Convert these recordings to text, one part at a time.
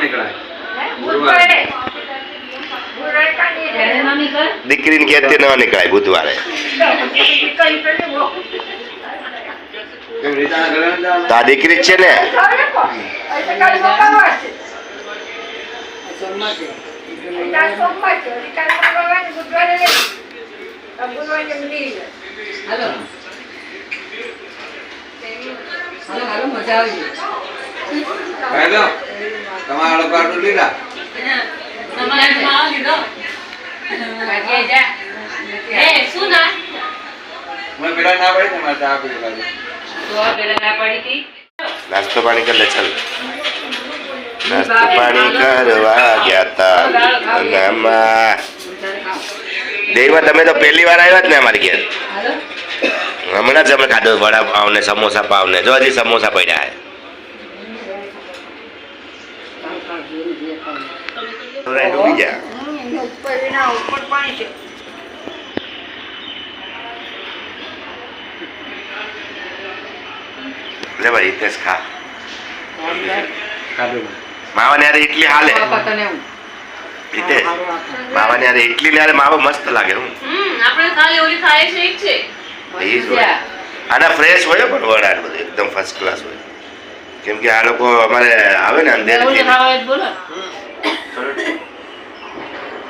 નીકળાય. ઘેર દીકરીને ઘેરથી ન નીકળાય બુધવારે. ઘરે? તો દીકરી છે ને? હાલો તમારા લોકો આટલું લીધા શું ના? મને પેલા ના પડી તમારે ચા પી બાજુ તો પેલા ના પડી હતી. નાસ્તો પાણી કરે લે ચાલ. નાસ્તો પાણી કરવા ગયા તા. ગામમાં દેવીમાં તમે તો પહેલી વાર આવ્યા જ ને અમારી ઘેર. હમણાં જ અમે ખાધો વડાપાવ ને સમોસા પાવ ને જો હજી સમોસા પડ્યા થોડા ડૂબી જા ઉપર એના ઉપર પાણી છે. લે ભાઈ હિતેશ ખા. માવાની યારે ઇડલી હાલે. હિતેશ. માવાની યારે ઇડલી ને યારે માવો મસ્ત લાગે હું. આપણે ખાલી ઓલી ખાય છે એક છે. એ જ હોય. આના ફ્રેશ હોય પણ વડા ને બધું એકદમ ફર્સ્ટ ક્લાસ હોય. કેમ કે આ લોકો અમારે આવે ને અંધેર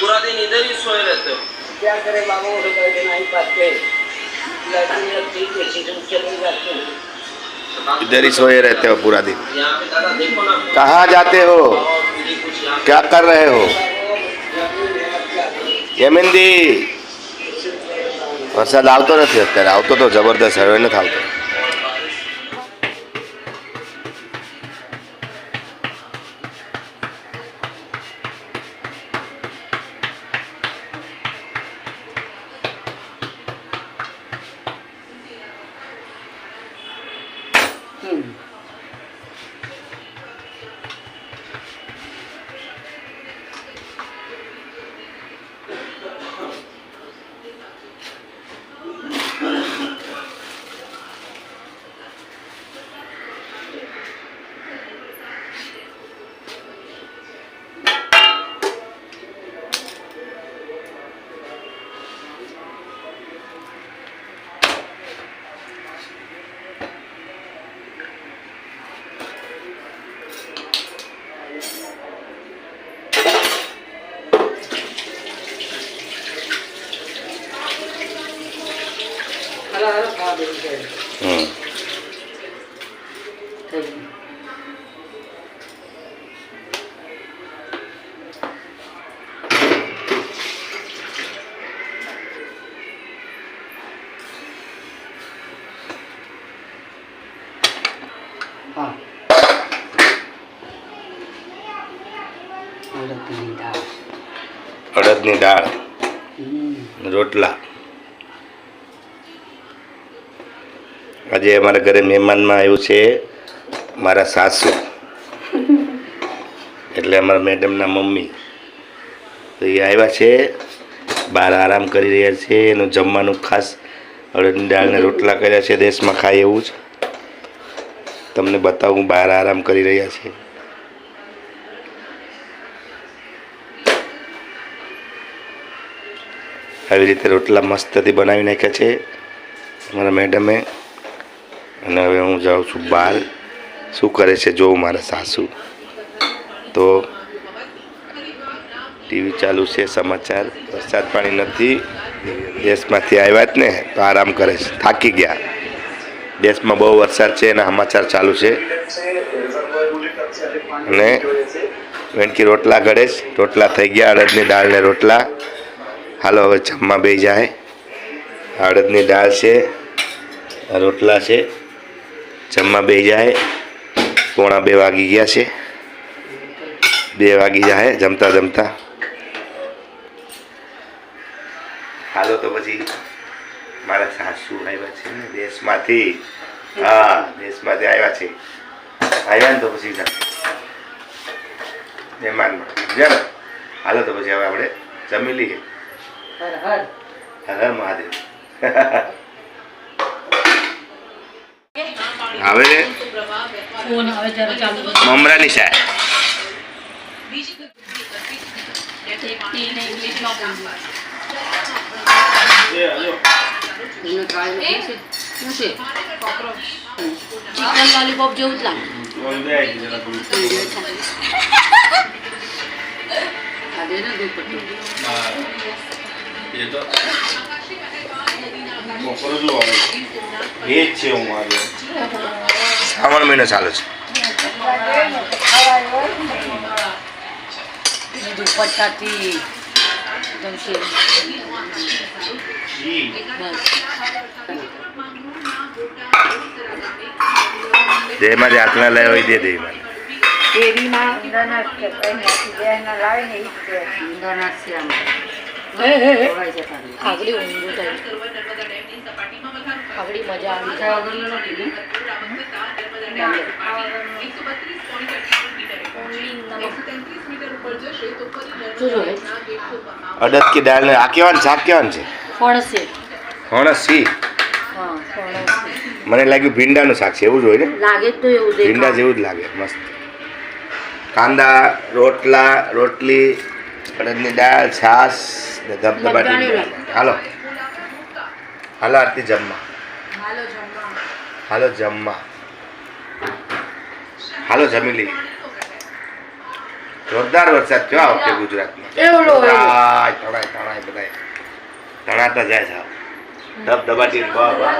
पूरा दिन इधर ही सोए रहते हो क्या करे बाबू वो तो नहीं पाते लड़की लगती है सीजन चले जाते हैं तो बात- इधर ही सोए रहते हो पूरा दिन यहाँ पे दादा देखो ना कहाँ जाते हो और मेरी कुछ यहाँ क्या कर रहे हो યમિંદી વરસાદ આવતો નથી અત્યારે આવતો તો જબરદસ્ત હવે નથી આવતો અડદની દાળ. રોટલા. આજે અમારા ઘરે મહેમાનમાં આવ્યું છે મારા સાસુ. એટલે અમારા મેડમના મમ્મી. એ આવ્યા છે, બહાર આરામ કરી રહ્યા છે, એનું જમવાનું ખાસ અડદની દાળને રોટલા કર્યા છે, દેશમાં ખાય એવું જ. તમને બતાવું બહાર આરામ કરી રહ્યા છે. આવી રીતે રોટલા મસ્તથી બનાવી નાખ્યા છે. મારા મેડમે અને હવે હું જાઉં છું બહાર શું કરે છે જોઉં મારા સાસુ? તો ટીવી ચાલુ છે, સમાચાર. વરસાદ પાણી નથી. દેશમાંથી આવ્યા જ ને, તો આરામ કરે છે. થાકી ગયા. દેશમાં બહુ વરસાદ છે એના સમાચાર ચાલુ છે. અને વેણકી રોટલા ઘડે છે. રોટલા થઈ ગયા, અડદની દાળ ને રોટલા. હાલો, હવે જમવા બે જાય. અડદની દાળ છે, રોટલા છે. જમવા બે જાય પોણા બે વાગી ગયા છે. બે વાગી જાય જમતા જમતા. હાલો તો પછી મારા સાસુ આવ્યા છે ને દેશમાંથી. હા દેશમાંથી આવ્યા છે. આવ્યા ને તો પછી મહેમાનમાં. સમજ્યા હાલો તો પછી હવે આપણે જમી લઈએ. હર હર. હર હર મહાદેવ. જરા ચાલુ મમરાની સાહેબ. ચિકન લોલીપોપ જેવું જ લાગે. એ જ છે હું આજે શ્રાવણ મહિનો ચાલુ છે. દુપટ્ટાથી જમશે. જેમાં જે હાથના લાવ્યો હોય દે દે મને દેવીમાં અંદરના જ છે કંઈ નથી લાવે ને એ જ છે અંદરના શ્યામ આગળી ઊંધું થાય આગળી મજા આવી અડદ કે દાળ આ કેવાનું શાક કેવાનું છે? ફણસ. મને લાગ્યું ભીંડાનું શાક છે એવું જ હોય ને? લાગે તો એવું ભીંડા જેવું જ લાગે મસ્ત. કાંદા રોટલા રોટલી અડદની દાળ છાસ ને ધબધબાટી હાલો. હાલો આરતી જમવા. હાલો જમવા. હાલો જમી લઈએ જોરદાર વરસાદ થયો આ વખતે ગુજરાતમાં. તણાય તણાય તણાય બધાય. તણાતા જાય છે ધબધબાટી વાહ વાહ